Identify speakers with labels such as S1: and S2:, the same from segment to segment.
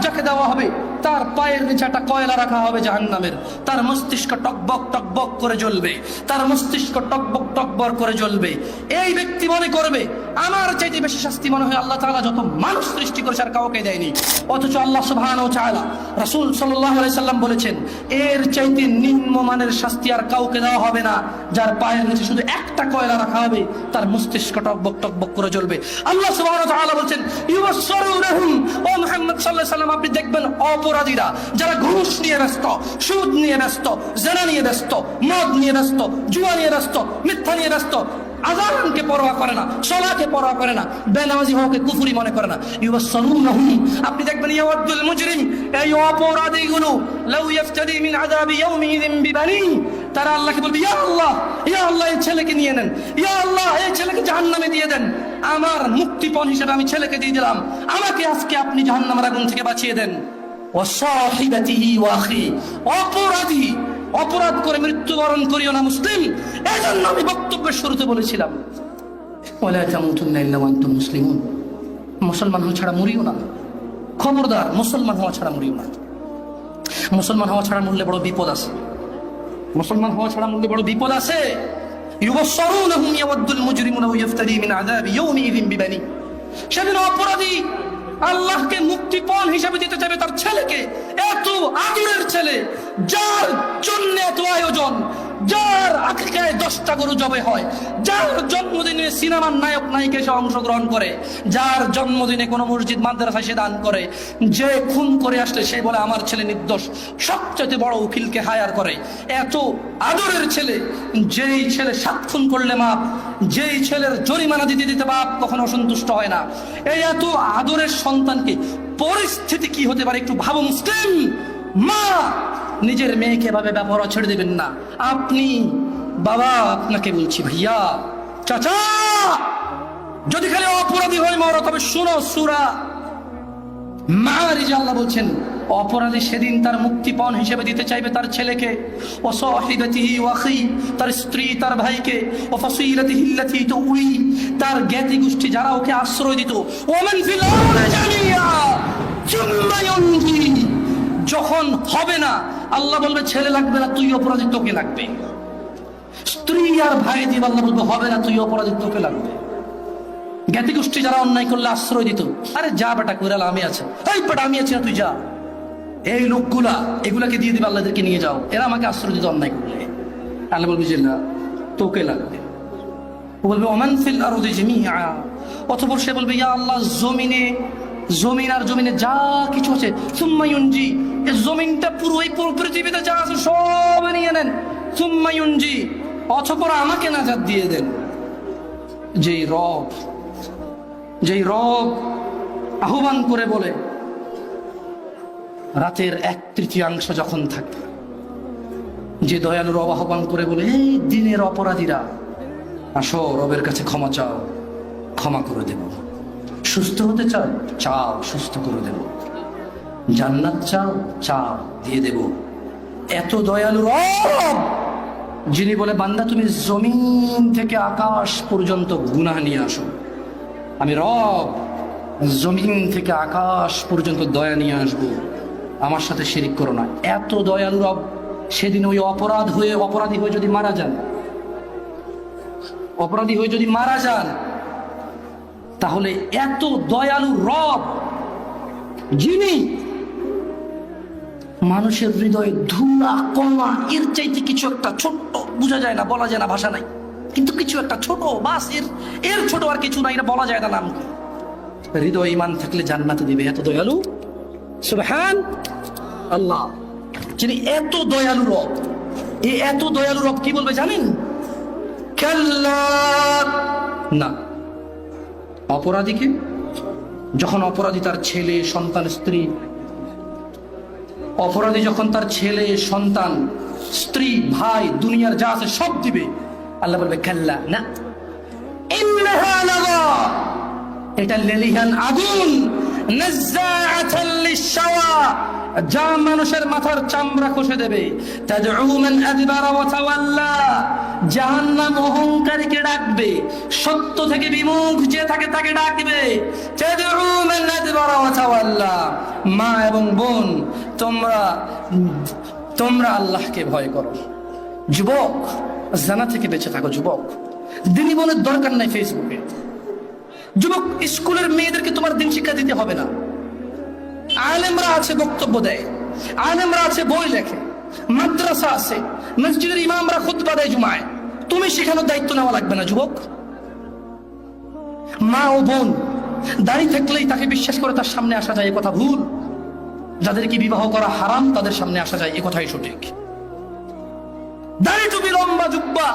S1: যাকে দেওয়া হবে। তার পায়ের নিচে একটা কয়লা রাখা হবে জাহান্নামের। তার মস্তিষ্ক টকবক টকবক করে জ্বলবে। তার মস্তিষ্ক টকবক টকবর করে জ্বলবে। এই ব্যক্তি মনে করবে আমার চাইতে বেশি শাস্তি মনে হয় আল্লাহ তাআলা যত মানুষ সৃষ্টি করেছে আর কাউকে দেয়নি। অথচ আল্লাহ সুবহানাহু ওয়া তাআলা রাসূল সাল্লাম বলেছেন, এর চাইতে নিম্নমানের শাস্তি আর কাউকে দেওয়া হবে না। যার পায়ের নিচে শুধু একটা কয়লা রাখা হবে, তার মস্তিষ্ক টকবক টকবক করে জ্বলবে। আল্লাহ বলছেন, ইউবাসসিরুনহুম, ও সাল্লাল্লাহু সাল্লাম, আপনি দেখবেন অপরাধীরা যারা ঘুষ নিয়ে ব্যস্ত, সুদ নিয়ে ব্যস্ত, জেনা নিয়ে ব্যস্ত, মদ নিয়ে ব্যস্ত, জুয়া নিয়ে ব্যস্ত, মিথ্যা নিয়ে ব্যস্ত আজানকে পরোয়া করে না, সলাকে পরোয়া করে না, বেনামাজি হওয়াকে কুফুরি মনে করে না। ইউবাসসিরুনহুম আপনি দেখবেন ইয়াওয়াদুল মুজরিম, এই অপরাধীগুলো, লাউ ইফতাদি মিন আযাবি ইয়াউমিযিন বিবানি, তারা আল্লাহকে বলবে, ইয়া আল্লাহ ইয়া আল্লাহ, এই ছেলেকে নিয়ে নেন। ইয়া আল্লাহ, এই ছেলেকে জাহান্নামে দিয়ে দেন। আমার মুক্তিপণ হিসেবে আমি ছেলেকে দিয়ে দিলাম। আমাকে আজকে আপনি জাহান্নামের আগুন থেকে বাঁচিয়ে দেন। অপরাধী অপরাধ করে মৃত্যুবরণ করিও না মুসলিম। এজন্য আমি বক্তব্যের শুরুতে বলেছিলাম মুসলিমুন। মুসলমান হওয়া ছাড়া মরিও না। খবরদার মুসলমান হওয়া ছাড়া মরিও না। মুসলমান হওয়া ছাড়া মরলে বড় বিপদ আছে। মুসলমান হওয়া ছাড়া মরলে বড় বিপদ আছে। সেদিন অপরাধী আল্লাহকে মুক্তিপণ হিসাবে দিতে চাইবে তার ছেলেকে। এত আদরের ছেলে, যার জন্য এত আয়োজন, যার আকিকায় দশটা গরু জবে হয়। যার জন্মদিনে সিনেমার নায়ক নায়িকা সে অংশগ্রহণ করে, যার জন্মদিনে কোনো মসজিদ মাদ্রাসা সে দান করে, যে খুন করে আসলে সে বলে, আমার ছেলে নির্দোষ। সবচেয়ে বড় উকিলকে হায়ার করে। এত আদরের ছেলে, যেই ছেলে সাত খুন করলে মাপ, যেই ছেলের জরিমানা দিতে দিতে বাপ কখনো অসন্তুষ্ট হয় না। এই এত আদরের সন্তানকে পরিস্থিতি কি হতে পারে একটু ভাবো মুসলিম? মা, নিজের মেয়েকে এভাবে ব্যবহার ছেড়ে দেবেন না। আপনি বাবা, আপনাকে বলছি ভাইয়া। চাচা! যদি খালি অপরাধী হয় মরো, তবে শুনো সুরা। মারিজ আল্লাহ বলছেন, অপরাধী সেদিন তার মুক্তিপণ হিসেবে দিতে চাইবে তার ছেলেকে। ও ওয়াখি তার স্ত্রী, তার ভাইকে। ও আল্লাতী তুই তার জ্ঞাতি গোষ্ঠী যারা ওকে আশ্রয় দিত। ওমান যখন হবে না, আল্লাহ বলবে, ছেলে লাগবে না, তুই অপরাধী, তোকে লাগবে। স্ত্রী আর ভাই দিয়ে আল্লাহ বলবে, হবে না, তুই অপরাধী, তোকে লাগবে। জ্ঞাতি গোষ্ঠী যারা অন্যায় করলে আশ্রয় দিত, আরে যা বেটা, কইরাল, আমি আছে। এই বেটা, আমি আছি না, তুই যা। এই লোকগুলা, এগুলাকে দিয়ে দিবে আল্লাহদেরকে নিয়ে যাও। এরা আমাকে আশ্রয় দিত অন্যায় করলে। আল্লাহ বলবে যে, না, তোকে লাগবে। ও বলবে, ওমান ফিল জামিআ। অথবা সে বলবে, ইয়া আল্লাহ, জমিনে, জমিন আর জমিনে যা কিছু আছে সুম্মায়ুনজি এই জমিনটা পুরো এই পৃথিবীতে যা আছে সব নিয়ে নেন। সুম্মায়ুনজি অথপর আমাকে নাজাদ দিয়ে দেন। যেই রব যেই রব আহ্বান করে বলে, রাতের এক তৃতীয়াংশ যখন থাকে যে দয়ালু রব আহ্বান করে বলে, এই দিনের অপরাধীরা, আসো, রবের কাছে ক্ষমা চাও, ক্ষমা করে দেব। সুস্থ হতে চাও চাও, সুস্থ করে দেব। জান্নাত চাও চাও, দিয়ে দেব। এত দয়ালু রব যিনি বলে, বান্দা, তুমি জমিন থেকে আকাশ পর্যন্ত গুনাহ নিয়ে আসো। আমি রব, জমিন থেকে আকাশ পর্যন্ত দয়া নিয়ে আসব। আমার সাথে শিরিক করো না। এত দয়ালু রব, সেদিন ওই অপরাধ হয়ে, অপরাধী হয়ে যদি মারা যান, অপরাধী হয়ে যদি মারা যান, তাহলে এত দয়ালু রব যিনি মানুষের হৃদয়ে ধুলা কমা এর চাইতে কিছু একটা ছোট্ট, বোঝা যায় না, বলা যায় না, ভাষা নাই। কিন্তু কিছু একটা ছোট, বাসের এর ছোট আর কিছু নাই, এটা বলা যায় না নাম হৃদয় ইমান থাকলে জান্নাতে দিবে, এত দয়ালু? সুবহান আল্লাহ। যিনি এত দয়ালু রব এই এত দয়ালু রব কি বলবে জানেন? না। অপরাধীকে? যখন অপরাধী তার ছেলে, সন্তান, স্ত্রী অপরাধী যখন তার ছেলে, সন্তান, স্ত্রী, ভাই, দুনিয়ার যা আছে সব দিবে, আল্লাহ বলবে, খেল্লা, না। এটা লেলিহান আগুন। যা মানুষের মাথার চামড়া খসে দেবে জাহান্নাম অহংকারীকে ডাকবে, সত্য থেকে বিমুখ যে থাকে তাকে ডাকবে। মা এবং বোন, তোমরা তোমরা আল্লাহকে ভয় করো। যুবক, জানা থেকে বেঁচে থাকো যুবক। দিনী বোনের দরকার নাই ফেসবুকে যুবক, স্কুলের মেয়েদেরকে তোমার দিন শিক্ষা দিতে হবে না। আলেমরা আছে বক্তব্য দেয়, আলেমরা আছে বই লেখে, মাদ্রাসা আছে, মসজিদের ইমামরা খুতবা দেয় জুমায়। তুমি শেখানোর দায়িত্ব নেওয়া লাগবে না, যুবক। মা ও বোন দাড়ি থাকলেই তাকে বিশ্বাস করে তার সামনে আসা যায় কথা ভুল। যাদেরকে বিবাহ করা হারাম, তাদের সামনে আসা যায় এ কথাই সঠিক। দাড়ি টুপি, লম্বা জুব্বা,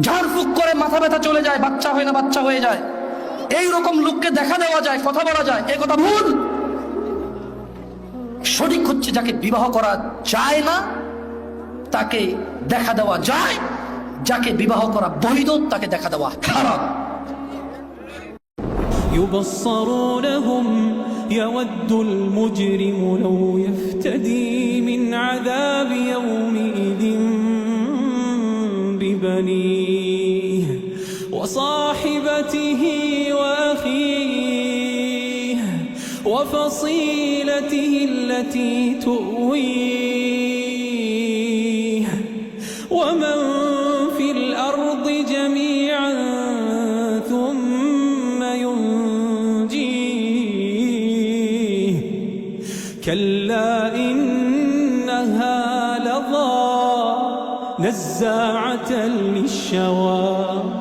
S1: ঝাড়ফুক করে মাথা ব্যথা চলে যায়, বাচ্চা হয় না, বাচ্চা হয়ে যায়। এই রকম লোককে দেখা দেওয়া যায় কথা বলা যায় এ কথা ভুল সঠিক হচ্ছে যাকে বিবাহ করা যায় না তাকে দেখা দেওয়া যায় যাকে বিবাহ করা বৈধ তাকে দেখা দেওয়া খারাপ
S2: يبصرونهم يود المجرم لو يفتدي من عذاب يومئذ ببنيه وصاحبته وفصيلته التي تؤويه. ومن في الأرض جميعا ثم ينجيه. كلا إنها لظى نزاعة للشوى.